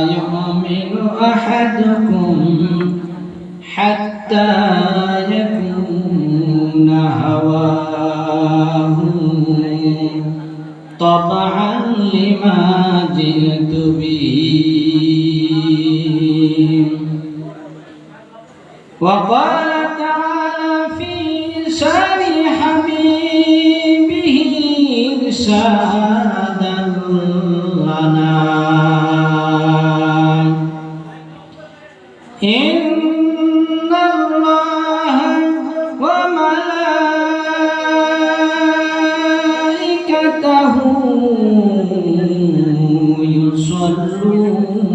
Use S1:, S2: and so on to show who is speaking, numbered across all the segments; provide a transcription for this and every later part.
S1: يؤمن أحدكم حتى يكون هواه طبعا لما جئت به. وقال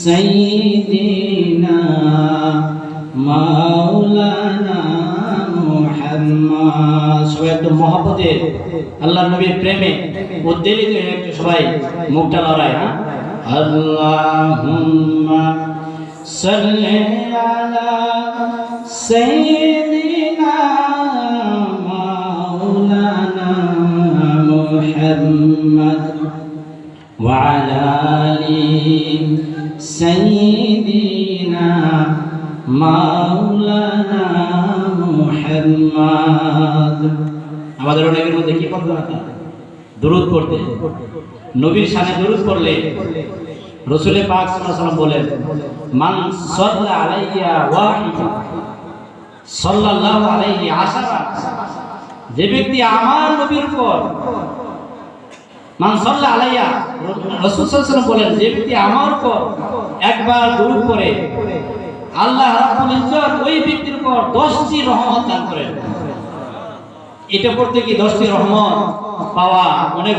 S1: سيدنا মাওলানা মুহাম্মদ সবাই একটু মহব্বতে আল্লাহর নবীর প্রেমে উদ্বেলিত হয়ে একটু সবাই মুখটা লড়াই হ্যাঁ আল্লাহুম্মা সাল্লি আলা সাইয়্যিদিনা মাওলানা মুহাম্মদ وعلى آل سيدنا মাওলানা মুহাম্মদ আমাদের অনেকের মধ্যে কি পড়তে না দরুদ পড়তে নবীর শানে দরুদ পড়লে রসুলের পাক সাল্লাল্লাহু বলেন মান সাল্লা আলাইয়া ওয়াহিদা সাল্লাল্লাহু আলাইহি আশারা যে ব্যক্তি আমার নবীর উপর আলাইয়া বলেন, যে ব্যক্তি আমার একবার পড়ে, আল্লাহ ওই ব্যক্তির উপর 10টি রহমত দান এটা করতে কি 10টি রহমত? পাওয়া অনেক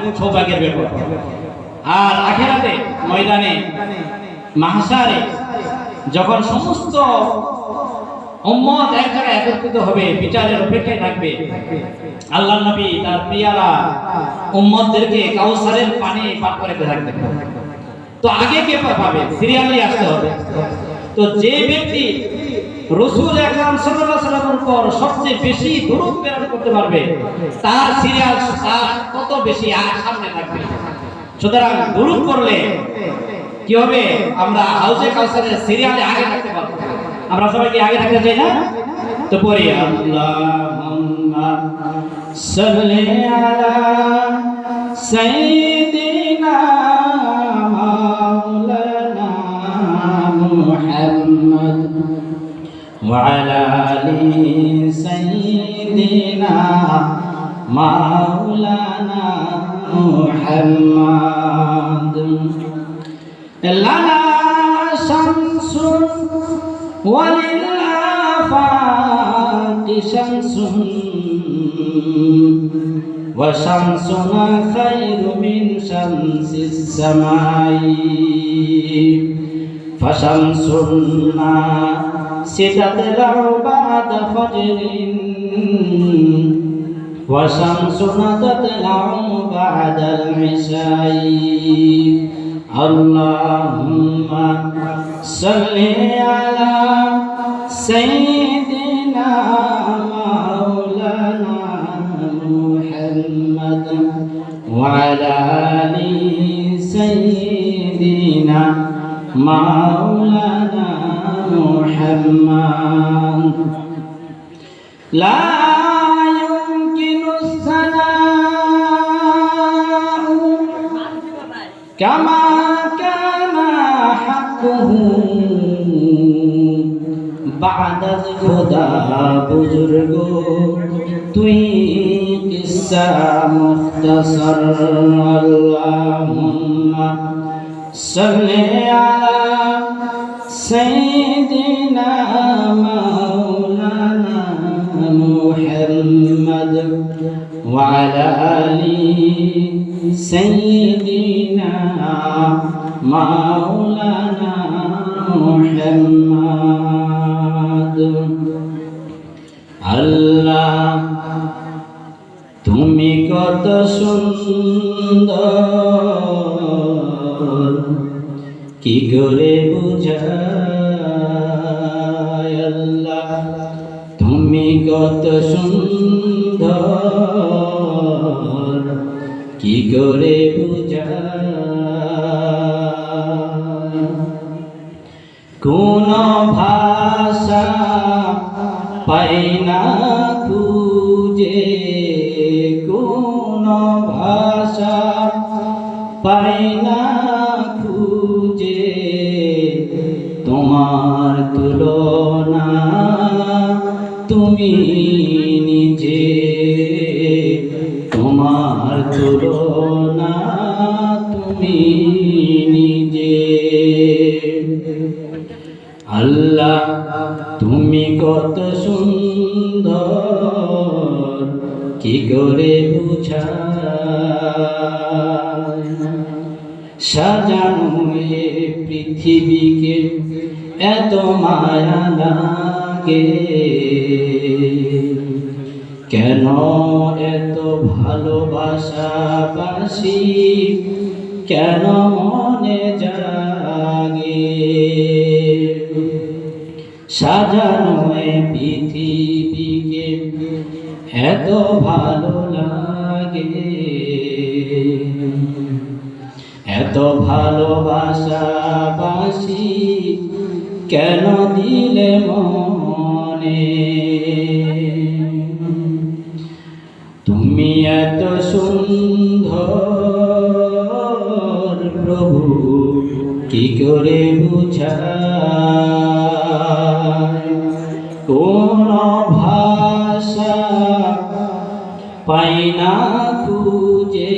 S1: আর ময়দানে, মাহশারে, যখন সমস্ত উম্মত এক জায়গায় একত্রিত হবে, বিচারের অপেক্ষায় থাকবে। আল্লাহ নবী তার প্রিয়ারা উম্মতদেরকে কাউসারের পানি পান করে থাকবে তো আগে কে পাবে? সিরিয়ালি আসতে হবে। তো যে ব্যক্তি রসুল একরাম সাল্লাল্লাহু আলাইহি সাল্লামের সবচেয়ে বেশি দরুদ প্রেরণ করতে পারবে, তার সিরিয়াল তার কত বেশি সামনে থাকবে সুতরাং দরুদ করলে কি হবে? আমরা হাউজে কাউসারের সিরিয়ালে আগে থাকতে পারব আমরা সবাই কি আগে থাকতে চাই না তো পড়ি আল্লাহুম্মা সাল্লি আলা সাইয়্যিদিনা মাওলানা মুহাম্মদ وعلى آل سيدنا مولانا محمد لنا شمس وللآفاق شمس وشمسنا خير من شمس السماء فشمسنا ستطلع بعد فجر وشمسنا تطلع بعد العشاء اللهم صل على سيدنا مولانا محمد وعلى آل سيدنا مولانا محمد لا يمكن الثناء كما كان حقه بعد الخدا بزرگ توی قصہ مختصر اللہم صلی علی سیدنا مولانا محمد وعلى آل سيدنا مولانا محمد আল্লাহ তুমি কত সুন্দর কি করে বুঝায় আল্লাহ তুমি কত সুন্দর কি করে বুঝায় কোন ভাষা পাই না খুঁজে। কোন ভাষা পাই না খুঁজে। তোমার তুলনা তুমি তোমার তুলনা তুমি নিজে। আল্লাহ, তুমি কত সুন্দর, কি করে বুঝা সাজানো এ পৃথিবীকে, এত মায়া লাগে। কেন এত ভালোবাসা বাসি কেন মনে জাগে? সাজানো পৃথিবীকে এত ভালো লাগে। এত ভালোবাসা বাসি কেন দিলে মনে? এত সুন্দর প্রভু, কি করে বুঝা কোন ভাষা পাই না খুঁজে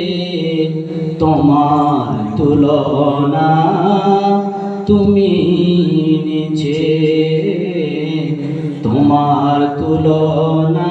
S1: তোমার তুলনা? তুমি নিজে তোমার তুলনা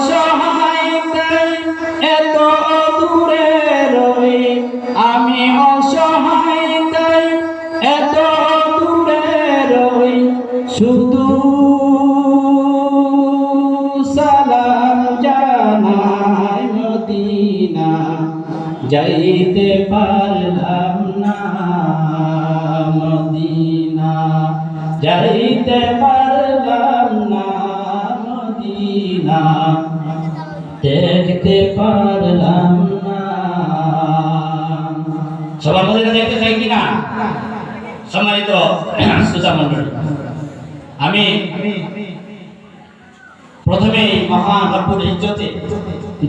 S1: যাইতে পারলাম না, মদিনা। যাইতে পারলাম না, মদিনা। দেখতে পারলাম সবার মধ্যে দেখতে চাই কিনা? সম্মানিত সুজা মন্ডলী আমি প্রথমে মহান ইজ্জতে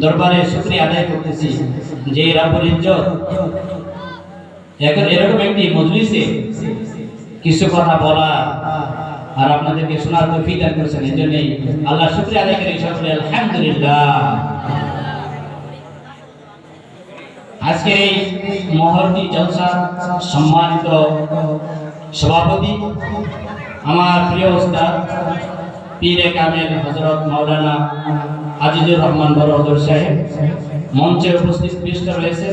S1: দরবারে আদায় করতেছি। যে রব্বুল ইজ্জত। এখন এরকম একটি মজলিসে কিছু কথা বলা আর আপনাদেরকে শোনার তৌফিক দান করেছেন এই আল্লাহ শুকরিয়া আদায় করি সকলে, আলহামদুলিল্লাহ। আজকের এই মহরটি জলসা সম্মানিত সভাপতি, আমার প্রিয় উস্তাদ পীরে কামেল হজরত মাওলানা আজিজুর রহমান বড় হজর সাহেব। মঞ্চে উপস্থিত পৃষ্ঠ রয়েছে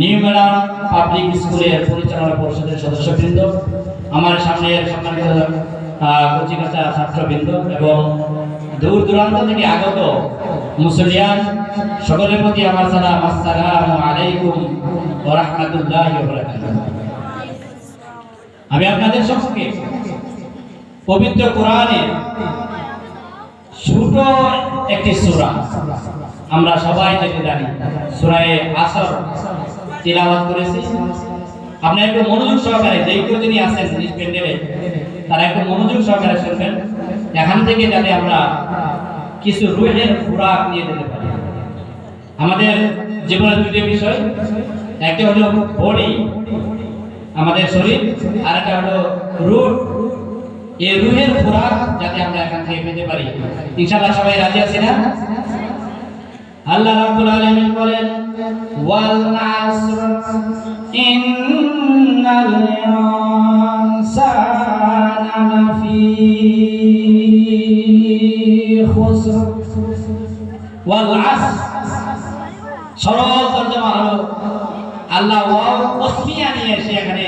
S1: নিউ মেলান পাবলিক স্কুলের পরিচালনা পরিষদের সদস্যবৃন্দ, আমার সামনে সম্মানিত কচিকাচা ছাত্রবৃন্দ এবং দূর দূরান্ত থেকে আগত মুসলিয়ান সকলের প্রতি আমার সালাম, আসসালামু আলাইকুম ওয়া আমি আপনাদের সম্মুখে পবিত্র কোরআনে ছোট একটি সূরা আমরা সবাই যেতে জানি, সুরায়ে আসর তিলাওয়াত করেছি। আপনি একটু মনোযোগ সহকারে যেই কেউ যিনি আছেন নিজ প্যান্ডেলে তারা একটু মনোযোগ সহকারে শুনবেন। এখান থেকে যাতে আমরা কিছু রুহের খোরাক নিয়ে যেতে পারি। আমাদের জীবনের দুটি বিষয়, একটা হলো বডি, আমাদের শরীর, আর একটা হলো রুট এই রুহের খোরাক যাতে আমরা এখান থেকে পেতে পারি। ইনশাআল্লাহ সবাই রাজি আছি না? আল্লাহ রাব্বুল আলামিন বলেন, ওয়াল আসর, ইন্নাল ইনসানা লাফি খুসর। ওয়াল আসর, সরল তর্জমা হলো, আল্লাহ ওয়াও কসমিয়া নিয়ে এসে এখানে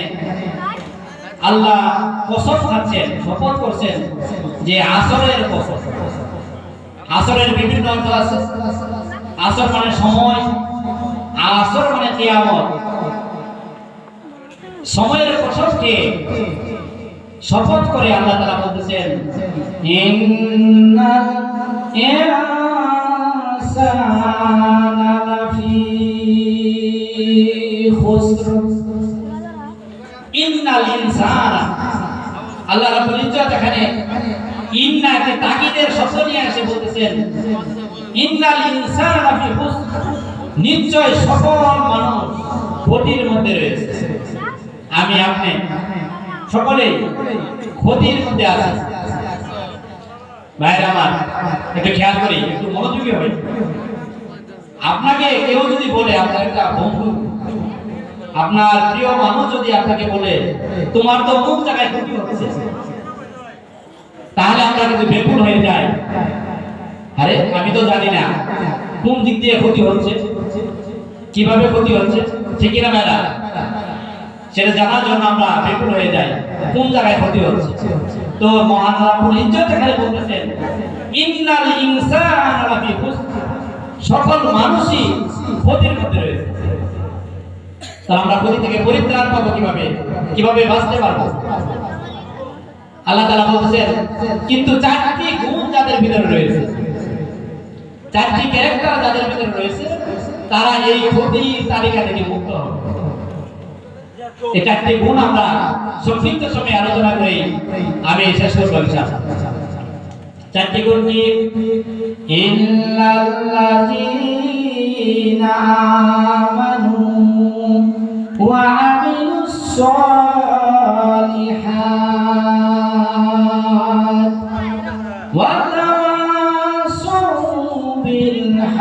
S1: আল্লাহ কসম খাচ্ছেন, শপথ করছেন যে আসরের কসম। আসরের বিভিন্ন অর্থ আছে। আসর মানে সময়, আসর মানে কিয়ামত। সময়ের কসমকে শপথ করে আল্লাহ তাআলা বলতেছেন, ইন্নাল আল্লাহ রাব্বুল ইজ্জত এখানে ইন্না কে তাকিদের শব্দ নিয়ে এসে বলতেছেন ইন্নাল ইনসানা লাফি খুসর নিশ্চয় সকল মানুষ ক্ষতির মধ্যে রয়েছে। আমি আপনি সকলে ক্ষতির মধ্যে আছি। ভাইয়ের আমার, একটু খেয়াল করি, একটু মনোযোগী হবে আপনাকে কেউ যদি বলে, আপনার একটা বন্ধু, আপনার প্রিয় মানুষ যদি আপনাকে বলে, তোমার তো অমুক জায়গায় ক্ষতি হচ্ছে? তাহলে আমরা কিন্তু বেকুল হয়ে যাই। আরে, আমি তো জানি না। কোন দিক দিয়ে ক্ষতি হচ্ছে? কীভাবে ক্ষতি হচ্ছে? ঠিক না ম্যাডা সেটা জানার জন্য আমরা বেকুল হয়ে যাই। কোন জায়গায় ক্ষতি হচ্ছে? তো মহান ইজ্জত এখানে বলতেছেন, ইন্নাল ইনসানা লাফি সকল মানুষই ক্ষতির মধ্যে রয়েছে। তাহলে আমরা ক্ষতি থেকে পরিত্রাণ পাবো কীভাবে? কীভাবে বাঁচতে পারব? আল্লাহ তাআলা বলতেছেন, কিন্তু চারটি গুণ যাদের ভিতরে রয়েছে চারটি ক্যারেক্টার যাদের ভিতরে রয়েছে, তারা এই ক্ষতির তালিকা থেকে মুক্ত হবে। এই চারটি গুণ আমরা সংক্ষিপ্ত সময়ে আলোচনা করে আমি শেষ চারটি গুণ কি? আমানু ওয়া আমিলুস সালিহাত ওয়া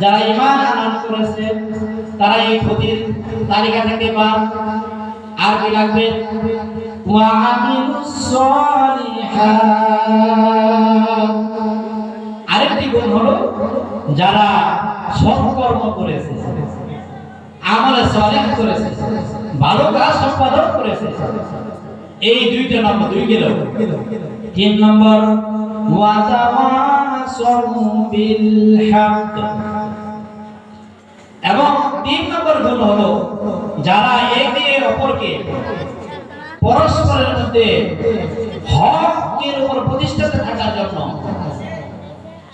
S1: যারা ইমান আনয়ন করেছে, তারা এই ক্ষতির তালিকা থেকে বাদ আর কি লাগবে? আরেকটি গুণ হলো, যারা সৎকর্ম করেছে, আমলে সালেহ করেছে, ভালো কাজ সম্পাদন করেছে, এই দুইটা নম্বর, দুই গেল। তিন নম্বর ওয়াতাওয়াসাউ বিল হক। এবং তিন নম্বর গুণ হলো যারা একে অপরকে পরস্পরের মধ্যে হকের উপর প্রতিষ্ঠিত থাকার জন্য,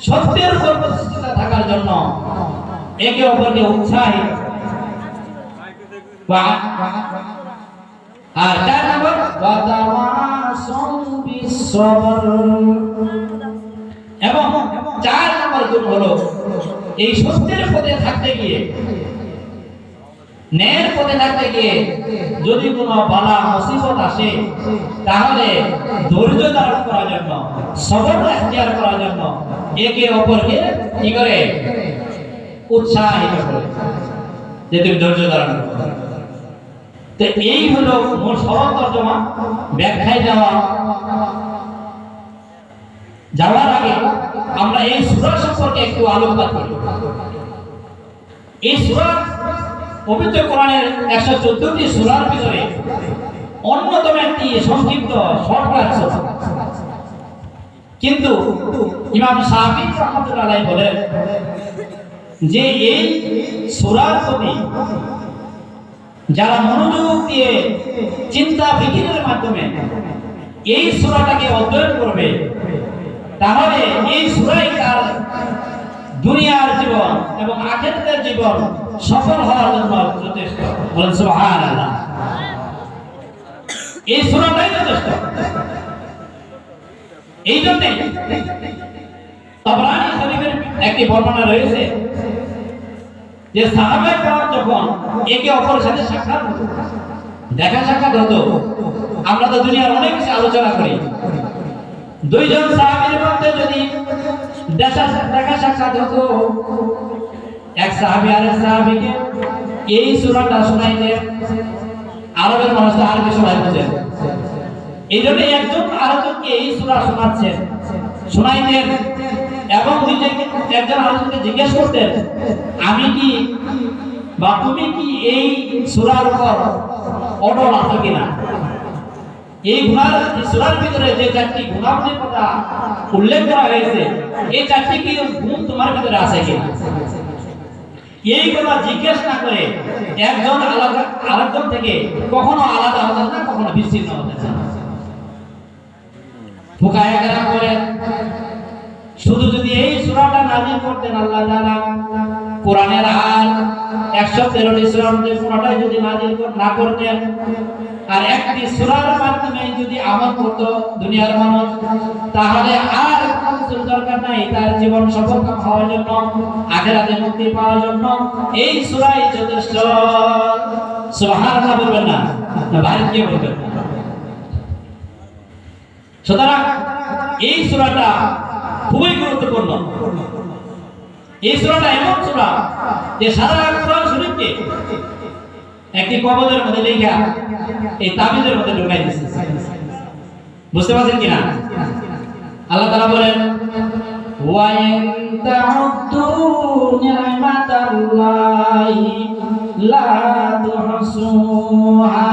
S1: সত্যের উপর প্রতিষ্ঠিত থাকার জন্য একে অপরকে উৎসাহিত আর চার নম্বর। এবং চার নম্বর গুণ হলো এই সত্যের পথে থাকতে গিয়ে, ন্যায়ের পথে থাকতে গিয়ে যদি কোনো বালা মুসিবত আসে, তাহলে ধৈর্য ধারণ করার জন্য, সবর এখতিয়ার করার জন্য একে অপরকে কি করে? উৎসাহিত করে। যে তুমি ধৈর্য ধারণ তো এই হলো মূল সরল তর্জমা। ব্যাখ্যায় যাওয়া। যাওয়ার আগে আমরা এই সূরা সম্পর্কে একটু আলোকপাত করি। এই সূরা পবিত্র কোরআনের একশো চোদ্দটি সূরার ভিতরে অন্যতম একটি সংক্ষিপ্ত শর্টকাট কিন্তু ইমাম শাফি রহমতুল্লাহ বলেন যে এই সূরার প্রতি যারা মনোযোগ দিয়ে চিন্তা ফিকিরের মাধ্যমে এই সূরাটাকে অধ্যয়ন করবে তাহলে এই সুরাই তার দুনিয়ার জীবন এবং আখেরতের জীবন সফল হওয়ার জন্য যথেষ্ট। বলেন সুবহান এই সুরাটাই যথেষ্ট। এই জন্যে তবরানি শরীফের একটি বর্ণনা রয়েছে যে সাহাবাই কালাম যখন একে অপরের সাথে সাক্ষাৎ, দেখা সাক্ষাৎ হতো, আমরা তো দুনিয়ার অনেক কিছু আলোচনা করি। দুইজন সাহাবীর মধ্যে যদি দেখা সাক্ষাৎ হতো, এক সাহাবী আরেক সাহাবীকে এই সূরাটা শোনাইতেন আরবের মানুষ আরবি শোনাই বুঝেন এই জন্য একজন আরেকজনকে এই সূরা শোনাচ্ছেন শোনাইতেন এবং নিজেকে একজন আরেকজনকে জিজ্ঞেস করতেন আমি কি বা তুমি কি এই সূরার উপর অটল আছো কিনা? এই গুণার সূরার ভিতরে যে চারটি গুণাবলীর কথা উল্লেখ করা হয়েছে, এই চারটি কি গুণ তোমার ভিতরে আছে কিনা? এই কথা জিজ্ঞেস না করে একজন আলাদা, আরেকজন থেকে কখনো আলাদা হতে না, কখনো বিচ্ছিন্ন হতে না। কেরাম শুধু যদি এই সূরাটা নাজিল করতেন আল্লাহ তাআলা, কোরআনের আর 113টি সূরার মধ্যে কোনটাই যদি নাজিল না করতেন আর একটি সূরার মাধ্যমে যদি আমল করত দুনিয়ার মানুষ, তাহলে আর কিছুর দরকার নাই, তার জীবন সফল কাম হওয়ার জন্য, আখিরাতে মুক্তি পাওয়ার জন্য। এই সূরাই যথেষ্ট। সুবহানাল্লাহ বলবেন না? বাইরে গিয়ে বলবেন সুতরাং এই সুরাটা খুবই গুরুত্বপূর্ণ। এই সুরাটা এমন সুরা যে সারা কোরআন শরীফকে একটি কবজের মধ্যে লেখা এই তাবিজের মধ্যে ঢুকাই দিয়েছে বুঝতে পারছেন কিনা? আল্লাহ তাআলা বলেন ওয়া ইন তা'উদ্দু নি'মাতাল্লাহি লা তুহসুহা।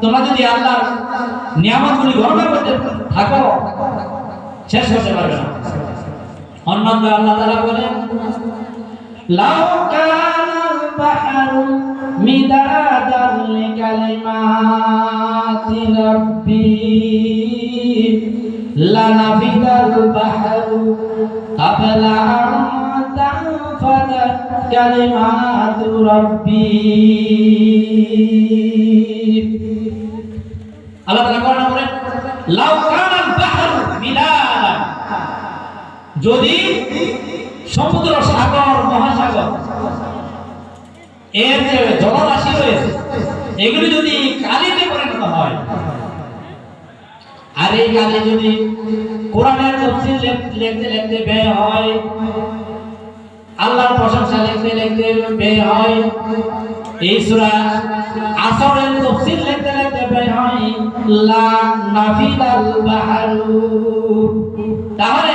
S1: তোমরা যদি আল্লাহর নিয়ামতগুলি গণনা করতে থাকো, শেষ করতে পারবে না। অন্যান্য আল্লাহ তাআলা বলেন, লাউ কানাল মিদাদান লিকালিমাতি রাব্বি। লানাফিদাল বাহরু ক্বাবলা আন তানফাদা কালিমাতু রাব্বি। আল্লাহ তাআলা কোরআনে বলেন, লাউ কানাল বাহরু মিদাদান যদি সমুদ্র সাগর, মহাসাগর এর যে জলরাশি রয়েছে, এগুলি যদি কালিতে পরিণত হয়, আর এই কালি যদি কোরআনের তফসিল লিখতে লিখতে ব্যয় হয়, আল্লাহর প্রশংসা লিখতে লিখতে ব্যয় হয়, এই সূরা আসরের তফসিল লিখতে লিখতে ব্যয় হয় লা নাফিদাল বাহারু তাহলে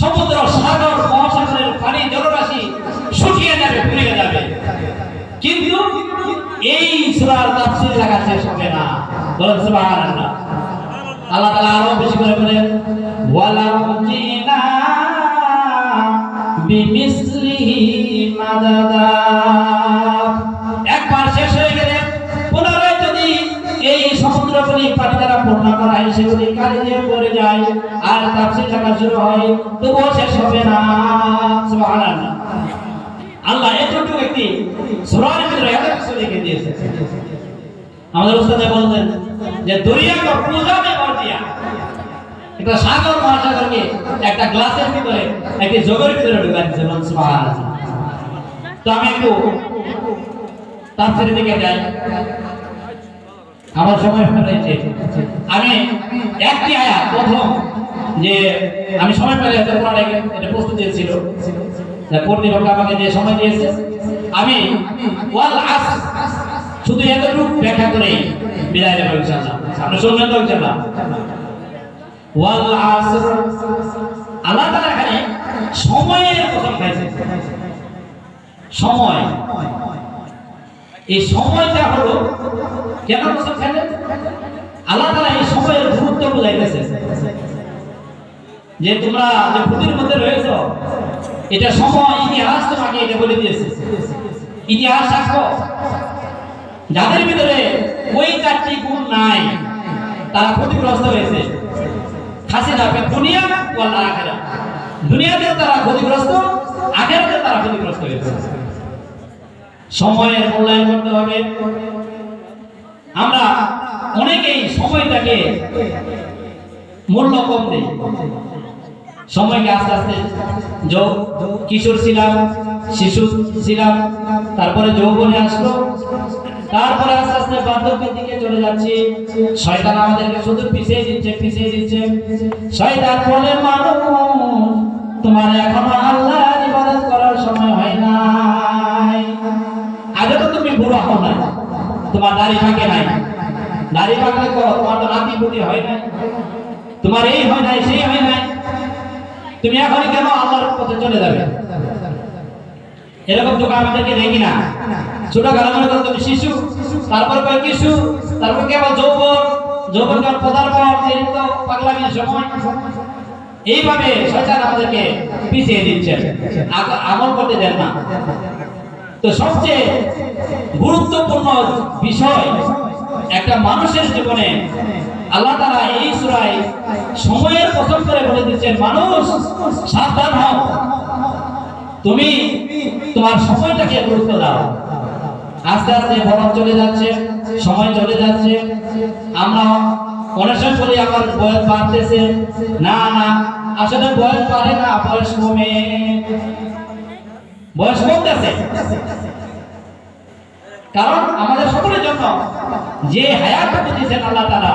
S1: সমুদ্র সাগর মহাসাগরের পানি জলরাশি শুকিয়ে যাবে ফুরিয়ে যাবে কিন্তু এই সূরার তাফসীর লেখা শেষ হবে না। বলেন সুবহানাল্লাহ। আল্লাহ তাআলা আরও বেশি করে বলেন ওয়ালা জিনা বিমিসলিহি মাদাদা। একবার শেষ হয়ে গেলে পুনরায় যদি এই সমুদ্রগুলি পানি দ্বারা পূর্ণ করা হয়, সেগুলি কালি দিয়ে পড়ে যায়, আর তাফসীর লেখা শুরু হয়, তবুও শেষ হবে না। সুবহানাল্লাহ। আল্লাহ এতটুকু একটি সূরার ভিতরে এত কিছু লিখে দিয়েছে। আমাদের উস্তাদে বলতেন যে দরিয়া কো পূজা মে ভর দিয়া, একটা সাগর মহাসাগরকে একটা গ্লাসের ভিতরে, একটি জগের ভিতরে ঢুকাই দিয়েছে, বলুন সুবহানাল্লাহ। তো আমি একটু তাফসীরের দিকে যাই। আমার সময় রয়েছে আমি একটি আয়াত, প্রথম, যে আমি সময় পেলে হয়তো কোরআনে এটা প্রস্তুতি ছিল কর্তৃপক্ষ আমাকে যে সময় দিয়েছে। আমি ওয়াল শুধু এতটুকু ব্যাখ্যা করে বিদায় ইনশাআল্লাহ। আপনি শুনবেন তো ওয়াল সময়ের সময়। এই সময়টা হলো এই সময়ের গুরুত্ব বুঝাইতেছে। যে তোমরা যে ভূতির মধ্যে রয়েছ এটা সময়, ইতিহাস তোমাকে এটা বলে দিয়েছে। ইতিহাস সাক্ষ্য যাদের ভিতরে ওই চারটি গুণ নাই, তারা ক্ষতিগ্রস্ত হয়েছে। হাসিনা দুনিয়া ওয়াল্লা আখেরা। দুনিয়াতে তারা ক্ষতিগ্রস্ত আখেরাতে তারা ক্ষতিগ্রস্ত হয়েছে। সময়ের মূল্যায়ন করতে হবে। আমরা অনেকেই সময়টাকে মূল্য কম দেই। সময়কে আস্তে আস্তে যৌ কিশোর ছিলাম, শিশু ছিলাম, তারপরে যৌবনে আসলো। তারপরে আস্তে আস্তে বার্ধক্যের দিকে চলে যাচ্ছি। শয়তান আমাদেরকে শুধু পিছিয়ে দিচ্ছে পিছিয়ে দিচ্ছে। শয়তান বলে, মানুষ, তোমার এখনও আল্লাহর ইবাদত করার সময় হয় নাই। আগে তো তুমি বুড়ো হও না তোমার দাড়ি থাকে নাই। দাড়ি পাকলে তো তোমার তো নাতি পুতি হয় নাই। তোমার এই হয় নাই, সেই হয় নাই। তুমি এখন কেন আল্লাহর পথে চলে যাবে? এরকম তো আমাদেরকে দেখি না ছোট কারণে তো তুমি শিশু, তারপর কয় কিশু, তারপর কেবল যৌবন যৌবন তো সময়। এইভাবে শয়তান আমাদেরকে পিছিয়ে দিচ্ছে। আগ- আমল করতে দেন না। তো সবচেয়ে গুরুত্বপূর্ণ বিষয়, একটা মানুষের জীবনে আল্লাহ তারা এই সুরায় সময়ের পছন্দ করে বলে দিচ্ছেন মানুষ, সাবধান হও। তুমি তোমার সময়টাকে গুরুত্ব দাও। আস্তে আস্তে বরফ চলে যাচ্ছে, সময় চলে যাচ্ছে। আমরা অনেকজন করি আমার বয়স বাড়তেছে। না না, আসলে বয়স বাড়ে না, বয়স কমে। বয়স কমতেছে। কারণ আমাদের সকলের জন্য যে হায়াতটা দিয়েছেন আল্লাহ তারা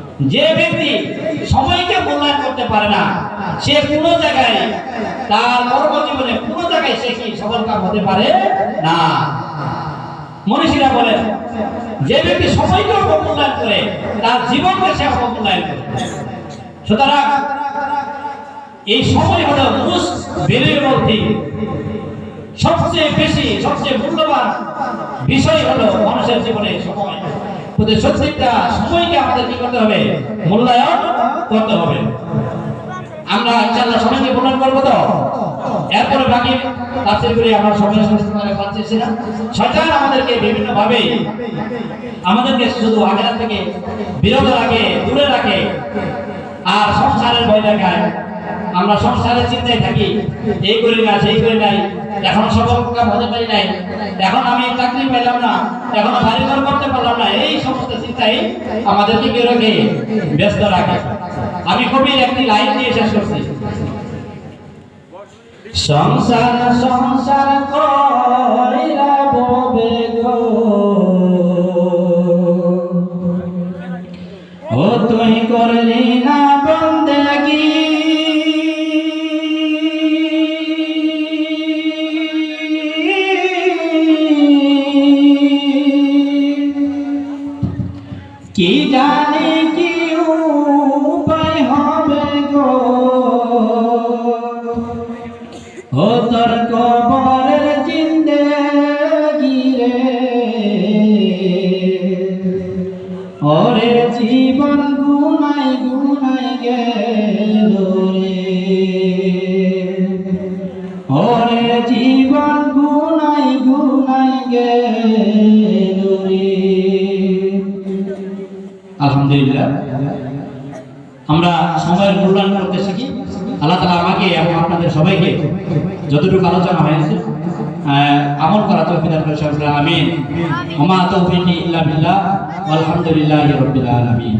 S1: যে ব্যক্তি সময়কে মূল্যায়ন করতে পারে না, সে কোনো জায়গায় তার কর্মজীবনে কোনো জায়গায় সে কি সফল কাম হতে পারে না। মনীষীরা বলেন, যে ব্যক্তি সময়কে অবমূল্যায়ন করে, তার জীবনকে সে অবমূল্যায়ন করে। সুতরাং এই সময় হলো ভ্যালুয়েবল থিং সবচেয়ে বেশি, সবচেয়ে মূল্যবান বিষয় হলো মানুষের জীবনে সময়। প্রত্যেকটা সময়কে আমাদের কি করতে হবে? মূল্যায়ন করতে হবে। আমরা ইনশাআল্লাহ সময়কে মূল্যায়ন করব তো? এরপরে বাকি তাফসীর করে আমরা সময়ের পাচ্ছি না শয়তান আমাদেরকে বিভিন্ন ভাবে আমাদেরকে শুধু আখেরাত থেকে বিরত রাখে, দূরে রাখে, আর সংসারের ভয় দেখায়। আমরা সংসারের চিন্তায় থাকি। এই করি না সেই করি নাই। এখন সফল কাম হতে পারি নাই। এখন আমি চাকরি পাইলাম না। এখন বাড়ি ঘর করতে পারলাম না। এই সমস্ত চিন্তাই আমাদেরকে কি রাখে ব্যস্ত রাখে। আমি কবির একটি লাইন দিয়ে শেষ করছি। সংসার সংসার গো। ও তুই করলি সকলে আমিন। ওমা তৌফিকি ইল্লা বিল্লাহ আলহামদুলিল্লাহি রাব্বিল আলামিন।